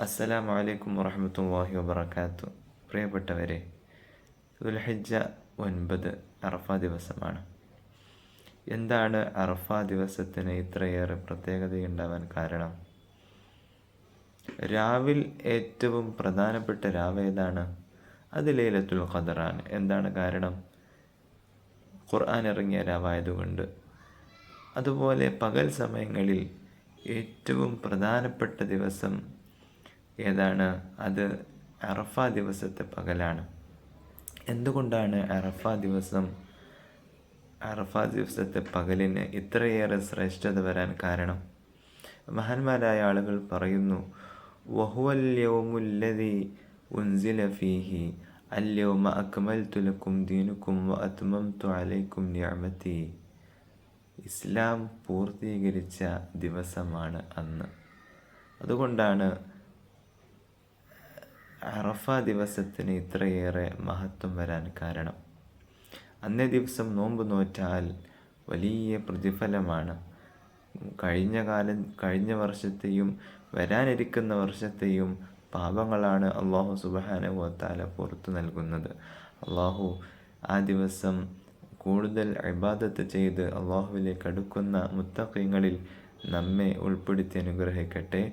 അസ്സലാമു അലൈക്കും വറഹമത്തല്ലാഹി വബർക്കാത്തു പ്രിയപ്പെട്ടവരെ ദുൽഹിജ ഒൻപത് അറഫ ദിവസമാണ്. എന്താണ് അറഫ ദിവസത്തിന് ഇത്രയേറെ പ്രത്യേകതയുണ്ടാവാൻ കാരണം? രാവിൽ ഏറ്റവും പ്രധാനപ്പെട്ട രാവ് ഏതാണ്? അത് ലൈലത്തുൽ ഖദറാണ്. എന്താണ് കാരണം? ഖുർആൻ ഇറങ്ങിയ രാവായതുകൊണ്ട്. അതുപോലെ പകൽ സമയങ്ങളിൽ ഏറ്റവും പ്രധാനപ്പെട്ട ദിവസം ഏതാണ്? അത് അറഫ ദിവസത്തെ പകലാണ്. എന്തുകൊണ്ടാണ് അറഫ ദിവസം അറഫ ദിവസത്തെ പകലിന് ഇത്രയേറെ ശ്രേഷ്ഠത വരാൻ കാരണം? മഹാന്മാരായ ആളുകൾ പറയുന്നു വഹുവല്യവുമുല്ലതി ഉൻസില ഫീഹി അല്യവുമ അക്മൽ തുലക്കും ദീനുക്കും അത്മം അത്മംതു അലൈക്കും നിയമത്തി ഇസ്ലാം പൂർത്തീകരിച്ച ദിവസമാണ് അന്ന്. അതുകൊണ്ടാണ് അറഫ ദിവസത്തിന് ഇത്രയേറെ മഹത്വം വരാൻ കാരണം. അന്നേ ദിവസം നോമ്പ് നോറ്റാൽ വലിയ പ്രതിഫലമാണ്. കഴിഞ്ഞ കാലം കഴിഞ്ഞ വർഷത്തെയും വരാനിരിക്കുന്ന വർഷത്തെയും പാപങ്ങളാണ് അള്ളാഹു സുബാനുവത്താല പുറത്തു നൽകുന്നത്. അള്ളാഹു ആ ദിവസം കൂടുതൽ ഇബാദത്ത് ചെയ്ത് അള്ളാഹുവിലേക്ക് അടുക്കുന്ന മുത്തഖീങ്ങളിൽ നമ്മെ ഉൾപ്പെടുത്തി അനുഗ്രഹിക്കട്ടെ.